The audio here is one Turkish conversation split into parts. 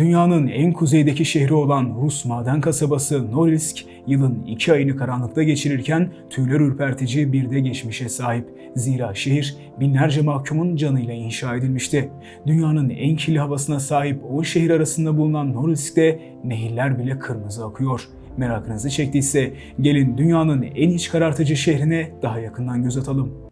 Dünyanın en kuzeydeki şehri olan Rus maden kasabası Norilsk, yılın iki ayını karanlıkta geçirirken tüyler ürpertici bir de geçmişe sahip. Zira şehir binlerce mahkumun canıyla inşa edilmişti. Dünyanın en kirli havasına sahip o şehir arasında bulunan Norilsk'te nehirler bile kırmızı akıyor. Merakınızı çektiyse gelin dünyanın en iç karartıcı şehrine daha yakından göz atalım.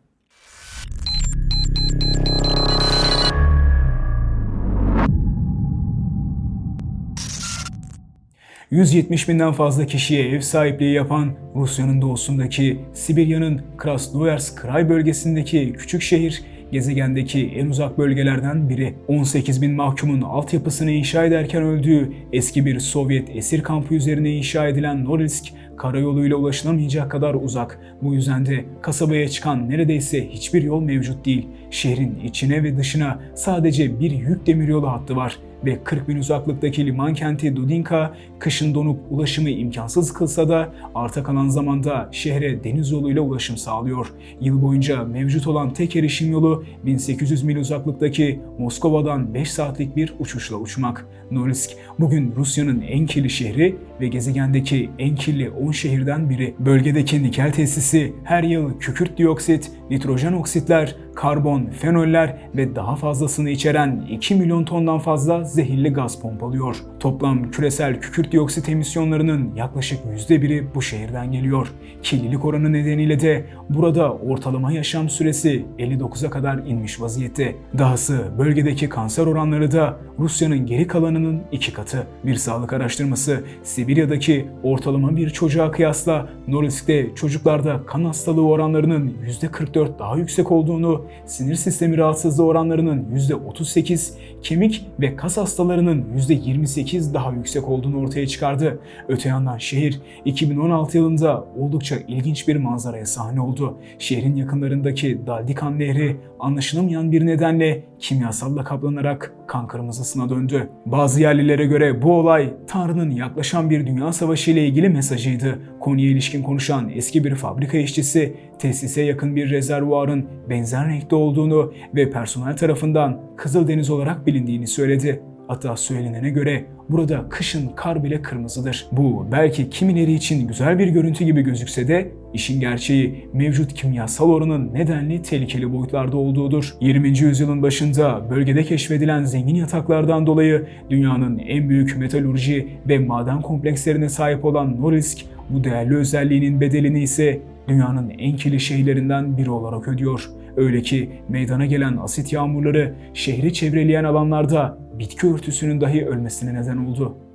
170 binden fazla kişiye ev sahipliği yapan Rusya'nın doğusundaki Sibirya'nın Krasnoyarsk Kray bölgesindeki küçük şehir gezegendeki en uzak bölgelerden biri. 18 bin mahkumun altyapısını inşa ederken öldüğü eski bir Sovyet esir kampı üzerine inşa edilen Norilsk, karayoluyla ulaşılamayacak kadar uzak. Bu yüzden de kasabaya çıkan neredeyse hiçbir yol mevcut değil. Şehrin içine ve dışına sadece bir yük demiryolu hattı var ve 40 bin uzaklıktaki liman kenti Dudinka kışın donup ulaşımı imkansız kılsa da arta kalan zamanda şehre deniz yoluyla ulaşım sağlıyor. Yıl boyunca mevcut olan tek erişim yolu 1800 mil uzaklıktaki Moskova'dan 5 saatlik bir uçuşla uçmak. Norilsk bugün Rusya'nın en kirli şehri ve gezegendeki en kirli 10 şehirden biri. Bölgedeki nikel tesisi her yıl kükürt dioksit, nitrojen oksitler, karbon, fenoller ve daha fazlasını içeren 2 milyon tondan fazla zehirli gaz pompalıyor. Toplam küresel kükürt dioksit emisyonlarının yaklaşık %1'i bu şehirden geliyor. Kirlilik oranı nedeniyle de burada ortalama yaşam süresi 59'a kadar inmiş vaziyette. Dahası bölgedeki kanser oranları da Rusya'nın geri kalanının iki katı. Bir sağlık araştırması Sibirya'daki ortalama bir çocuğa kıyasla Norilsk'te çocuklarda kan hastalığı oranlarının %44 daha yüksek olduğunu, sinir sistemi rahatsızlığı oranlarının %38, kemik ve kas hastalarının %28 daha yüksek olduğunu ortaya çıkardı. Öte yandan şehir 2016 yılında oldukça ilginç bir manzaraya sahne oldu. Şehrin yakınlarındaki Daldikan Nehri anlaşılamayan bir nedenle kimyasalla kaplanarak kan kırmızısına döndü. Bazı yerlilere göre bu olay Tanrı'nın yaklaşan bir dünya savaşı ile ilgili mesajıydı. Konuya ilişkin konuşan eski bir fabrika işçisi tesise yakın bir rezervuarın benzer renkte olduğunu ve personel tarafından Kızıldeniz olarak bilindiğini söyledi. Hatta söylenene göre burada kışın kar bile kırmızıdır. Bu belki kimileri için güzel bir görüntü gibi gözükse de işin gerçeği mevcut kimyasal oranın nedenli tehlikeli boyutlarda olduğudur. 20. yüzyılın başında bölgede keşfedilen zengin yataklardan dolayı dünyanın en büyük metalurji ve maden komplekslerine sahip olan Norilsk bu değerli özelliğinin bedelini ise dünyanın en kirli şehirlerinden biri olarak ödüyor. Öyle ki meydana gelen asit yağmurları şehri çevreleyen alanlarda bitki örtüsünün dahi ölmesine neden oldu.